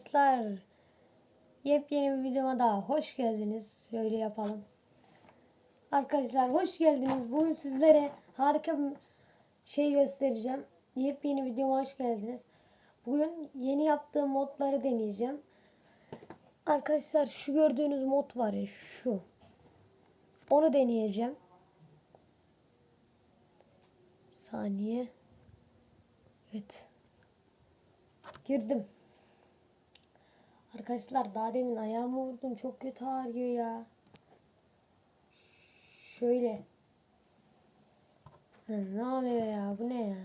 arkadaşlar. Yepyeni bir videoma daha hoş geldiniz. Şöyle yapalım. Arkadaşlar hoş geldiniz. Bugün sizlere harika bir şey göstereceğim. Yepyeni videoma hoş geldiniz. Bugün yeni yaptığım modları deneyeceğim. Arkadaşlar şu gördüğünüz mod var ya şu. Onu deneyeceğim. Saniye. Evet. Girdim. Arkadaşlar daha demin ayağımı vurdum. Çok kötü ağrıyor ya. Şöyle. Ha, ne oluyor ya? Bu ne ya?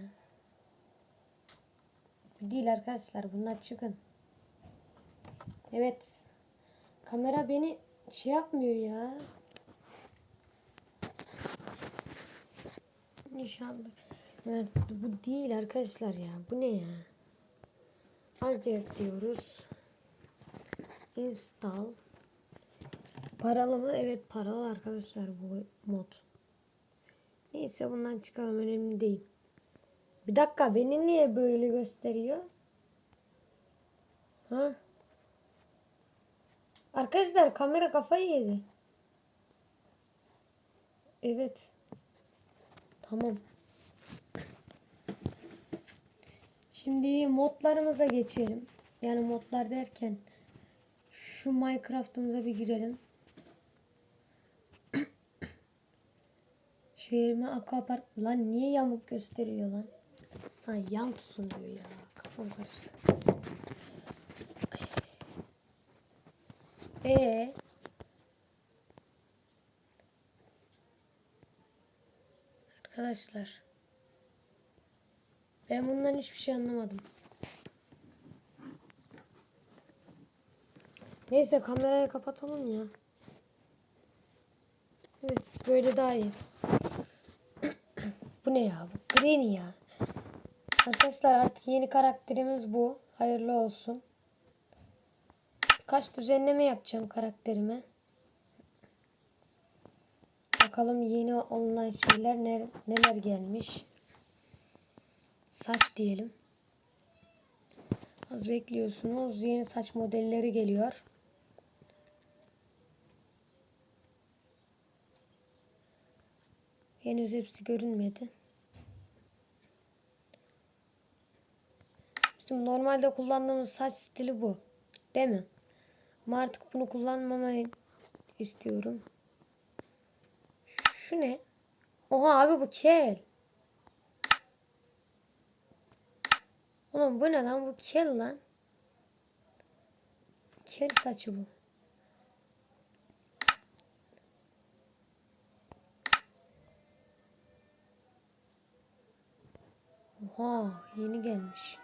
Bu değil arkadaşlar. Bunlar çıkın. Evet. Kamera beni şey yapmıyor ya. İnşallah. Evet, bu değil arkadaşlar ya. Bu ne ya? Azıcık diyoruz. Install. Paralı mı? Evet paralı arkadaşlar bu mod. Neyse bundan çıkalım önemli değil. Bir dakika beni niye böyle gösteriyor? Ha? Arkadaşlar kamera kafayı yedi. Evet. Tamam. Şimdi modlarımıza geçelim. Yani modlar derken şu Minecraft'ımıza bir girelim. Şehrime aquapark lan niye yamuk gösteriyor lan? Ha yan tutsun diyor ya. Kafam karıştı. Ee Arkadaşlar ben bundan hiçbir şey anlamadım. Neyse kamerayı kapatalım ya. Evet böyle daha iyi. bu ne ya? Bu Granny ya. Arkadaşlar artık yeni karakterimiz bu. Hayırlı olsun. Birkaç düzenleme yapacağım karakterime. Bakalım yeni online şeyler ne, neler gelmiş. Saç diyelim. Az bekliyorsunuz. Yeni saç modelleri geliyor. Henüz hepsi görünmedi. Bizim normalde kullandığımız saç stili bu. Değil mi? Ama artık bunu kullanmamayı istiyorum. Şu ne? Oha abi bu kel. Oğlum bu ne lan? Bu kel lan. Kel saçı bu. Oha yeni gelmiş.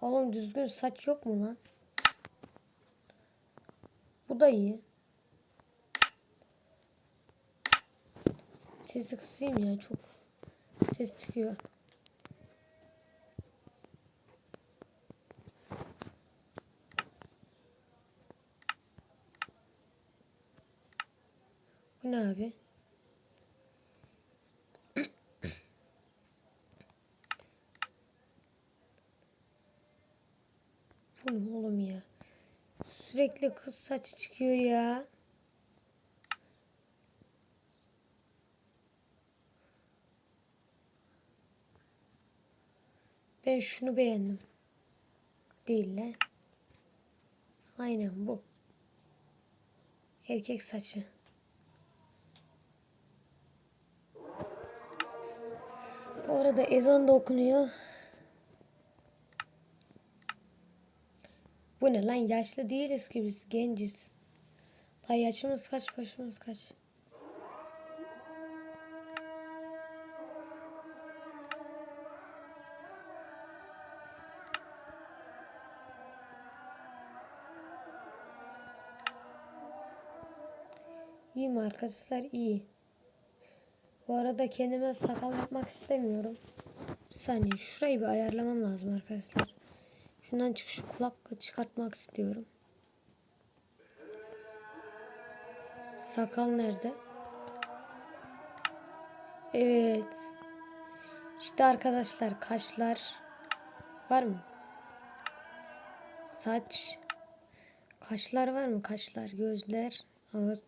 Oğlum düzgün saç yok mu lan? Bu da iyi. Sesi kısayım ya çok ses çıkıyor. Bu ne abi? Bu ne oğlum ya? Sürekli kız saçı çıkıyor ya. Ben şunu beğendim. Değil lan. Aynen bu. Erkek saçı. Bu arada ezan da okunuyor. Bu ne lan yaşlı değiliz ki biz genciz. Daha yaşımız kaç başımız kaç. İyi mi arkadaşlar? İyi. Bu arada kendime sakal yapmak istemiyorum. Bir saniye şurayı bir ayarlamam lazım arkadaşlar. Şundan çık şu kulak çıkartmak istiyorum. Sakal nerede? Evet. İşte arkadaşlar kaşlar var mı? saç, kaşlar var mı? Kaşlar, gözler, ağız,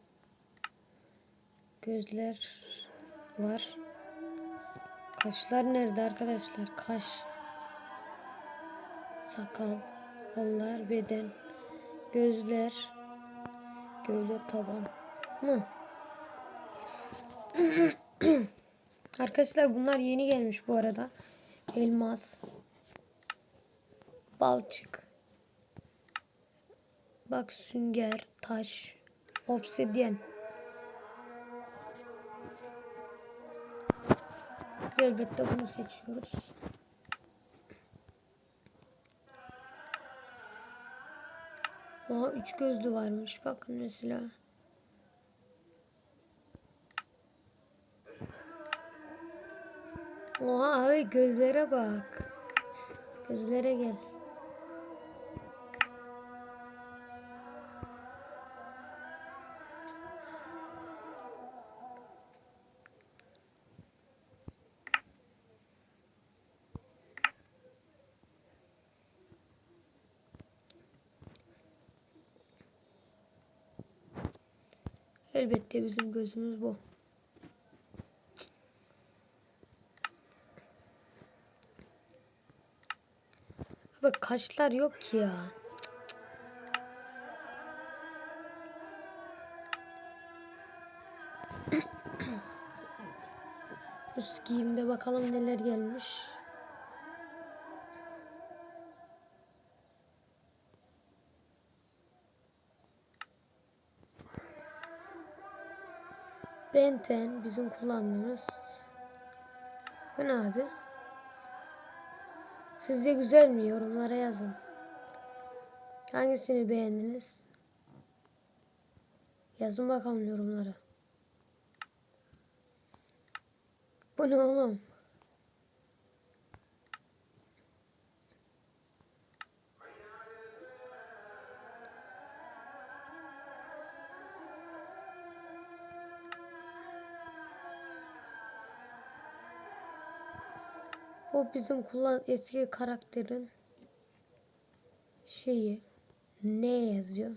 gözler var. Kaşlar nerede arkadaşlar? Kaş, sakal, kollar, beden, gözler, gövde, taban. Hı. Arkadaşlar bunlar yeni gelmiş bu arada. Elmas, balçık, bak sünger, taş, obsidyen. Elbette bunu seçiyoruz. Aa üç gözlü varmış. Bakın mesela. Oha abi gözlere bak. Gözlere gel. Elbette bizim gözümüz bu. Abi kaşlar yok ki ya. Üst giyimde bakalım neler gelmiş. Benten bizim kullandığımız. Bu ne abi? Sizce güzel mi? Yorumlara yazın. Hangisini beğendiniz? Yazın bakalım yorumlara. Bu ne oğlum? O bizim kullan eski karakterin şeyi ne yazıyor?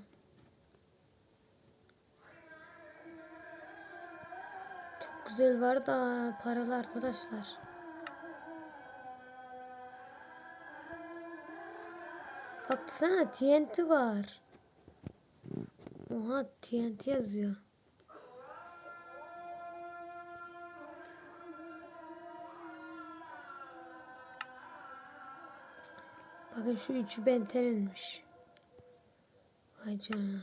Çok güzel var da paralı arkadaşlar. Baksana TNT var. Oha TNT yazıyor. Şu üçü benteninmiş. Vay canına.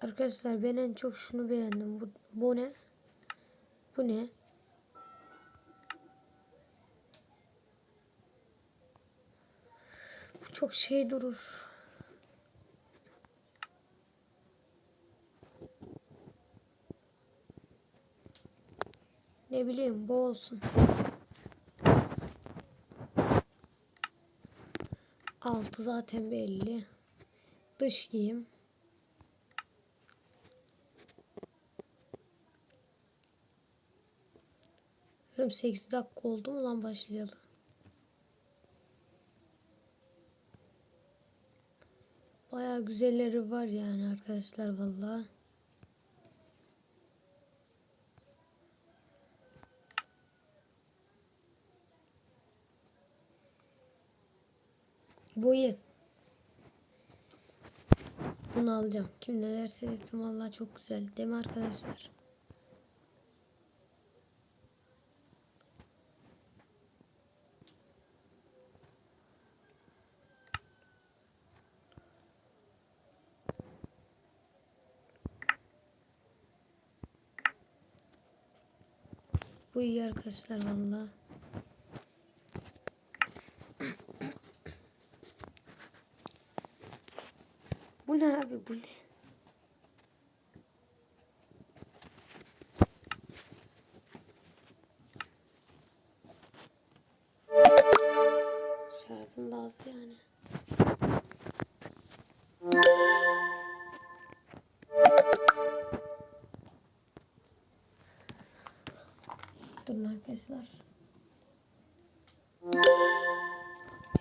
Arkadaşlar ben en çok şunu beğendim. Bu, bu ne? Bu ne? Çok şey durur. Ne bileyim bu olsun. Altı zaten belli. Dış giyim. Kızım 8 dakika oldu mu lan başlayalım. Baya güzelleri var yani arkadaşlar vallahi. Bu iyi. Bunu alacağım. Kim ne derse desin vallahi çok güzel. Değil mi arkadaşlar? Bu iyi arkadaşlar vallahi. Bu ne abi bu ne? Arkadaşlar.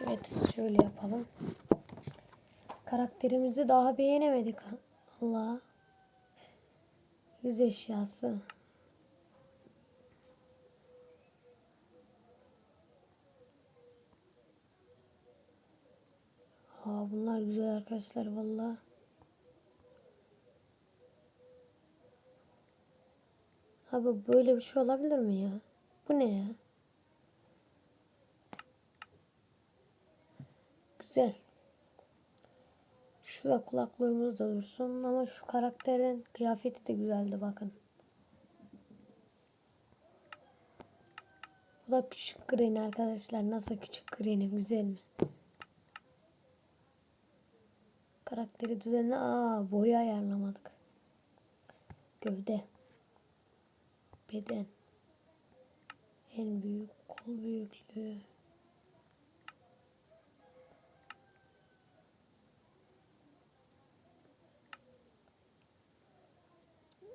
Evet şöyle yapalım. Karakterimizi daha beğenemedik. Allah. Yüz eşyası. Aa, bunlar güzel arkadaşlar valla. Abi böyle bir şey olabilir mi ya? Bu ne ya? Güzel. Şurada kulaklığımız da dursun ama şu karakterin kıyafeti de güzeldi bakın. Bu da küçük Granny arkadaşlar. Nasıl küçük Granny güzel mi? Karakteri düzenli. Aa boyu ayarlamadık. Gövde. Beden. En büyük kol büyüklüğü.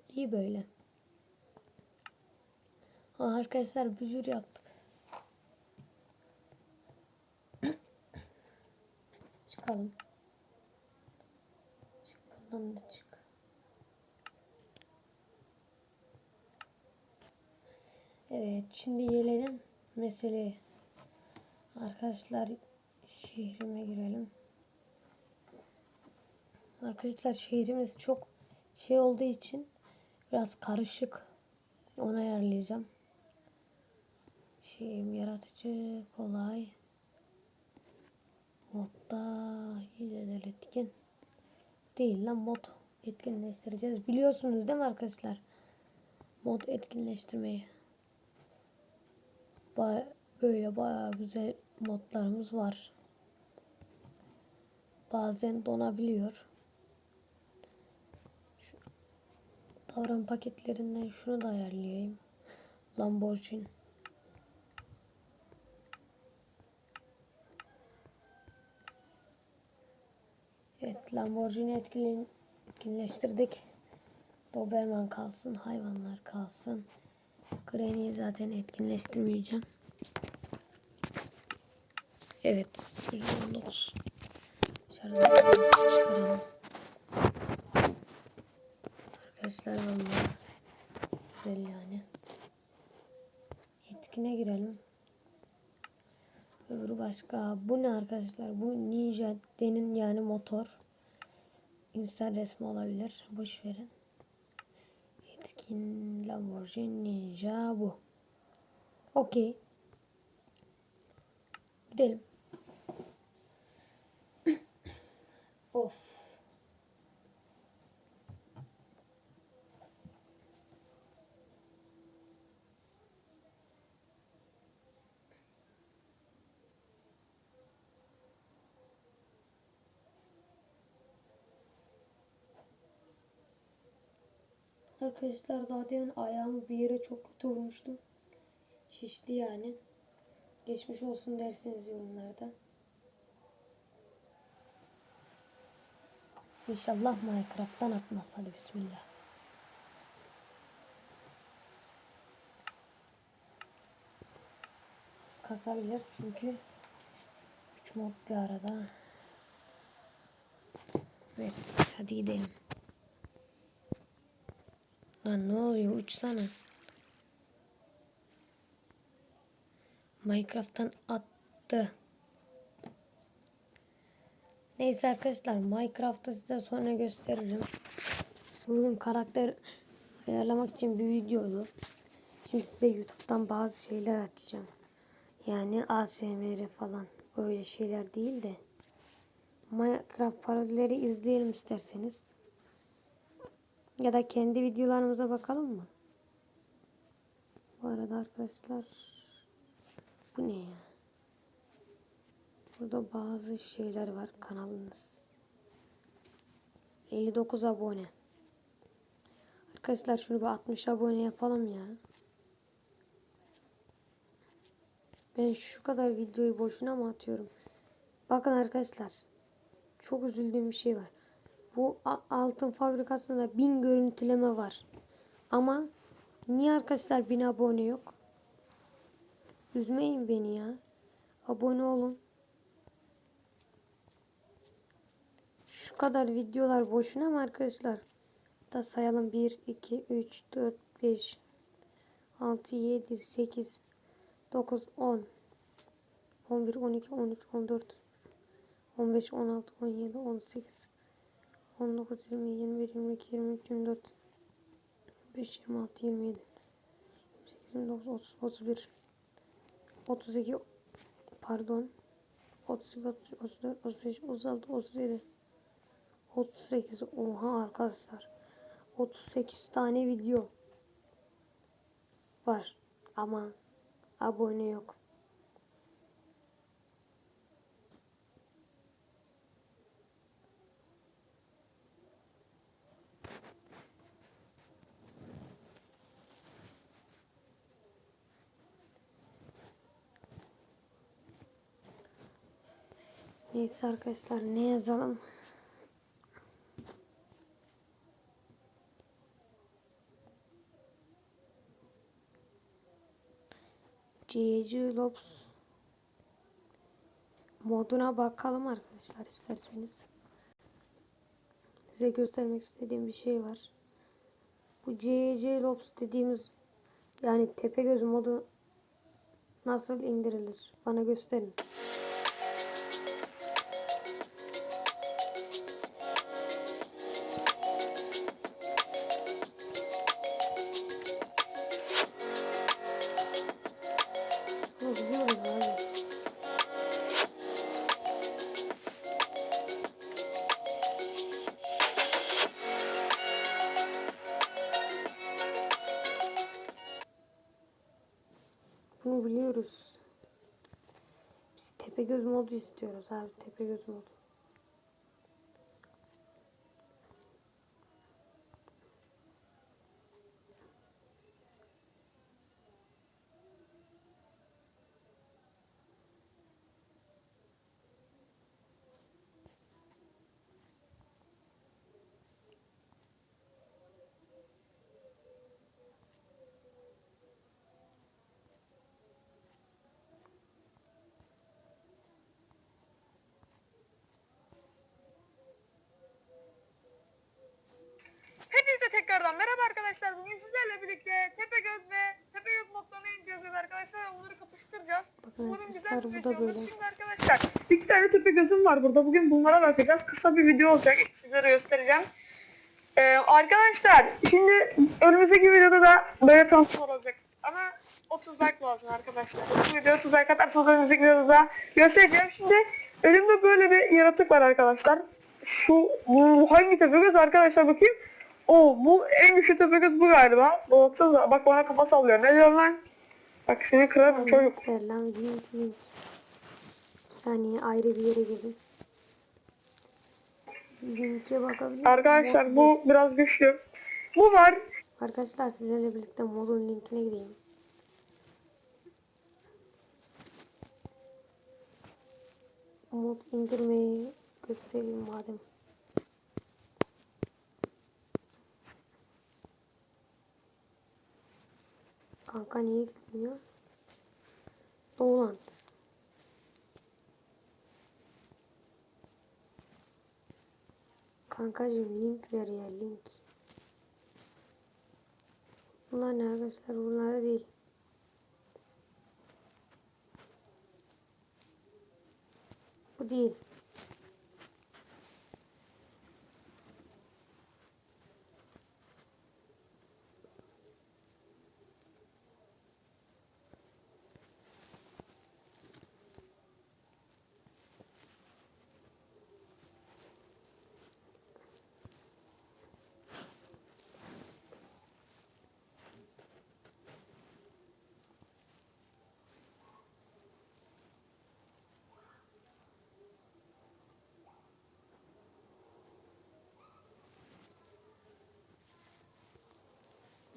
İyi böyle. Ha, arkadaşlar bücür yaptık. Çıkalım. Çık bundan da çık. Evet şimdi gelelim meseleye. Arkadaşlar şehrime girelim. Arkadaşlar şehrimiz çok şey olduğu için biraz karışık. Onu ayarlayacağım. Şehrim yaratıcı, kolay. Modda hileler etkin. Değil lan mod etkinleştireceğiz. Biliyorsunuz değil mi arkadaşlar? Mod etkinleştirmeyi. Ba böyle bayağı güzel modlarımız var. Bazen donabiliyor. Şu davran paketlerinden şunu da ayarlayayım. Lamborghini. Evet Lamborghini etkilen etkinleştirdik. Doberman kalsın, hayvanlar kalsın. Granny'yi zaten etkinleştirmeyeceğim. Evet, 119. Şarjı çıkaralım. Arkadaşlar vallahi güzel yani. Etkine girelim. Öbürü başka. Bu ne arkadaşlar? Bu Ninja denin yani motor. İnsan resmi olabilir. Boş verin. Etkin Lamborghini Ninja bu. Okey. Gidelim. of. Arkadaşlar daha demin ayağımı bir yere çok kötü vurmuştum. Şişti yani. Geçmiş olsun dersiniz yorumlarda. İnşallah Minecraft'tan atmaz. Hadi bismillah. Az kasabilir çünkü 3 mod bir arada. Evet hadi gidelim. Lan ne oluyor uçsana. Minecraft'tan attı. Neyse arkadaşlar Minecraft'ı size sonra gösteririm. Bugün karakter ayarlamak için bir videoydu. Şimdi size YouTube'dan bazı şeyler açacağım. Yani ASMR falan öyle şeyler değil de Minecraft parodileri izleyelim isterseniz. Ya da kendi videolarımıza bakalım mı? Bu arada arkadaşlar bu ne ya? Burada bazı şeyler var kanalınız. 59 abone. Arkadaşlar şunu bir 60 abone yapalım ya. Ben şu kadar videoyu boşuna mı atıyorum? Bakın arkadaşlar. Çok üzüldüğüm bir şey var. Bu altın fabrikasında bin görüntüleme var. Ama niye arkadaşlar bin abone yok? Üzmeyin beni ya. Abone olun. Şu kadar videolar boşuna mı arkadaşlar? Da sayalım 1, 2, 3, 4, 5, 6, 7, 8, 9, 10, 11, 12, 13, 14, 15, 16, 17, 18, 19, 20, 21, 22, 23, 24, 25, 26, 27, 28, 29, 30, 31, 32, pardon, 32, 33, 34, 35, 36, 37, 38, oha arkadaşlar, 38 tane video var ama abone yok. Neyse arkadaşlar ne yazalım? GG Lobs moduna bakalım arkadaşlar isterseniz. Size göstermek istediğim bir şey var. Bu GG Lobs dediğimiz yani Tepegöz modu nasıl indirilir? Bana gösterin. Modu istiyoruz abi. Tepegöz modu. Hepinize tekrardan merhaba arkadaşlar. Bugün sizlerle birlikte Tepegöz ve Tepegöz modlarını inceleyeceğiz arkadaşlar. Onları kapıştıracağız. Bakın Umarım güzel bir video olur. Şimdi arkadaşlar iki tane Tepegöz'üm var burada. Bugün bunlara bakacağız. Kısa bir video olacak. Sizlere göstereceğim. Ee, arkadaşlar şimdi önümüzdeki videoda da böyle tanıtımlar olacak. Ama 30 like lazım arkadaşlar. Bu videoya 30 like atarsanız önümüzdeki videoda da göstereceğim. Şimdi elimde böyle bir yaratık var arkadaşlar. Şu bu hangi Tepegöz arkadaşlar bakayım. O bu en güçlü Tepegöz bu galiba. Baksanıza bak bana kafa sallıyor. Ne diyorsun lan? Bak seni kırarım çocuk. Selam link link. Bir saniye ayrı bir yere girdim. Linke bakabilir Arkadaşlar bu biraz güçlü. Bu var. Arkadaşlar sizlerle birlikte modun linkine gideyim. Mod indirmeyi göstereyim madem. Kanka niye gitmiyor? Dolant. Kankacım link ver ya link. Bunlar ne arkadaşlar? Bunlar değil. Bu değil.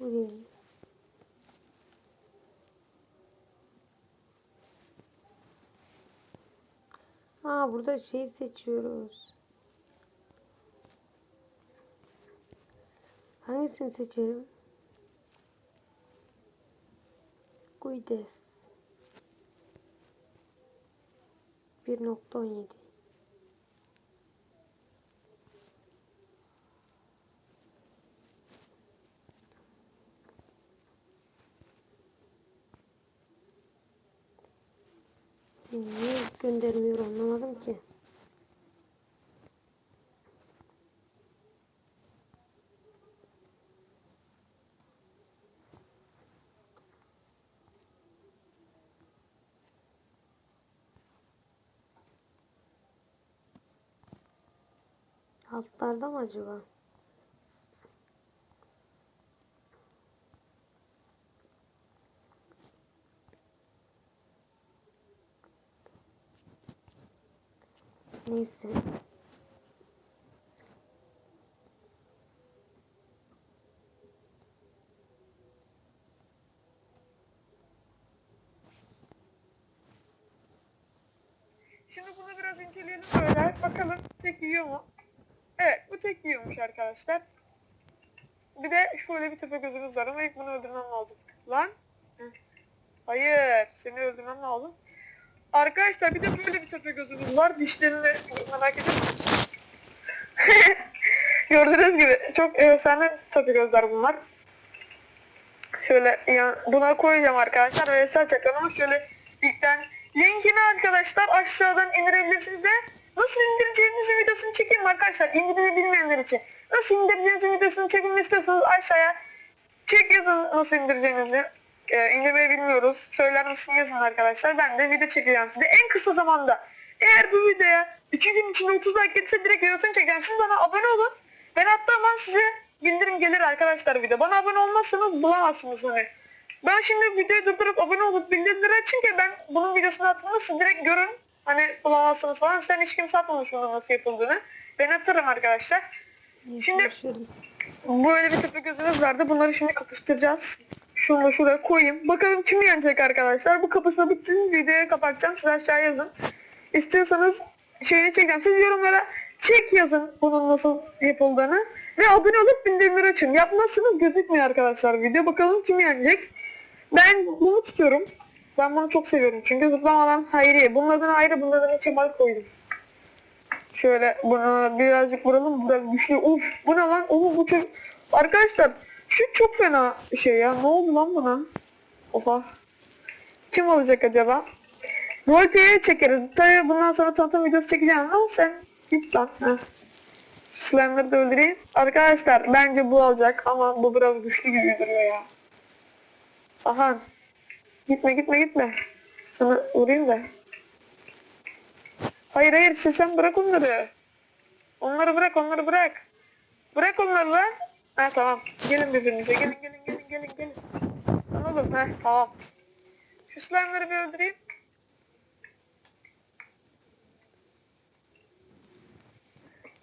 Buraya. Ha burada şey seçiyoruz. Hangisini seçelim? Guides. 1.17 Niye göndermiyor anlamadım ki. Altlarda mı acaba? Neyse. Şimdi bunu biraz inceleyelim böyle. Bakalım tek yiyor mu? Evet bu tek yiyormuş arkadaşlar. Bir de şöyle bir tepe gözümüz var ama ilk bunu öldürmem lazım. Lan. Hayır. Seni öldürmem lazım. Arkadaşlar bir de böyle bir tepe gözümüz var. Dişlerini merak ediyor? Gördüğünüz gibi çok efsane tepe gözler bunlar. Şöyle ya buna koyacağım arkadaşlar hesap çekiyorum ama şöyle ilkten linkini arkadaşlar aşağıdan indirebilirsiniz de nasıl indireceğinizin videosunu çekeyim arkadaşlar indirmeyi bilmeyenler için. Nasıl indireceğinizin videosunu çekmemi istiyorsanız aşağıya çek yazın nasıl indireceğinizi. Ee, indirmeyi bilmiyoruz. Söyler misin yazın arkadaşlar. Ben de video çekeceğim size en kısa zamanda. Eğer bu videoya 2 gün içinde 30 like gelirse direkt videosunu çekeceğim. Siz bana abone olun. Ben hatta ben size bildirim gelir arkadaşlar video. Bana abone olmazsanız bulamazsınız hani. Ben şimdi videoyu durdurup abone olup bildirimleri açın ki ben bunun videosunu attığımda siz direkt görün. Hani bulamazsınız falan. Sen hiç kimse atmamış bunu nasıl yapıldığını. Ben atarım arkadaşlar. Şimdi-. Böyle bir tepe gözümüz vardı. Bunları şimdi kapıştıracağız. Şunu da şuraya koyayım. Bakalım kim yenecek arkadaşlar. Bu kapışma bitsin. Videoyu kapatacağım. Siz aşağı yazın. İstiyorsanız şeyini çekeceğim. Siz yorumlara çek yazın bunun nasıl yapıldığını. Ve abone olup bildirimleri açın. Yapmazsanız gözükmüyor arkadaşlar video. Bakalım kim yenecek. Ben bunu tutuyorum. Ben bunu çok seviyorum. Çünkü zıplamadan Hayriye. Bunun adını ayrı, bunun adını Kemal koydum. Şöyle bunu birazcık vuralım. Biraz güçlü. Uf bu ne lan? Oğlum bu çok... Arkadaşlar şu çok fena şey ya. Ne oldu lan buna? Oha. Kim olacak acaba? Voltaire'ye çekeriz. Tabii bundan sonra tanıtım videosu çekeceğim ama sen git lan. Heh. Slime'ları da öldüreyim. Arkadaşlar bence bu olacak ama bu biraz güçlü gibi duruyor ya. Aha. Gitme gitme gitme. Sana vurayım da. Hayır hayır sen bırak onları. Onları bırak onları bırak. Bırak onları lan. Ha tamam. Gelin birbirinize gelin gelin gelin gelin gelin. Oğlum ha tamam. Şu slime'ları bir öldüreyim.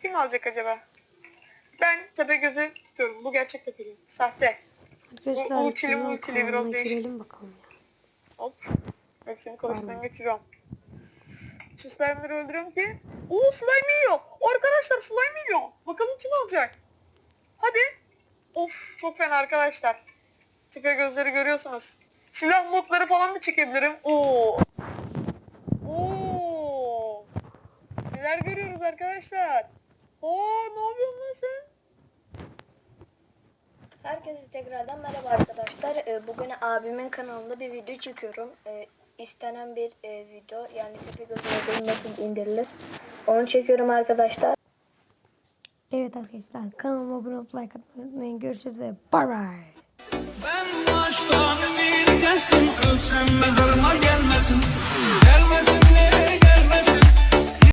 Kim alacak acaba? Ben Tepegöz'ü tutuyorum. Bu gerçek Tepegöz. Sahte. Arkadaşlar Bu ultili multili biraz değişik. bakalım ya. Hop. Hepsini kılıçtan geçiriyorum. Şu slime'ları öldürüyorum ki. Oo slime yiyor. Arkadaşlar slime yiyor. Bakalım kim alacak. Hadi. Of çok fena arkadaşlar. Tipe gözleri görüyorsunuz. Silah modları falan da çekebilirim. Oo. Oo. Neler görüyoruz arkadaşlar. Oo ne yapıyorsun lan sen? Herkese tekrardan merhaba arkadaşlar. Ee, Bugün abimin kanalında bir video çekiyorum. Ee, İstenen bir e, video yani tepe gözü nasıl indirilir. Onu çekiyorum arkadaşlar. Evet arkadaşlar kanalıma abone olup like atmayı unutmayın. Görüşürüz ve bye bye. Ben baştan bir kestim ölsem mezarıma gelmesin Gelmesin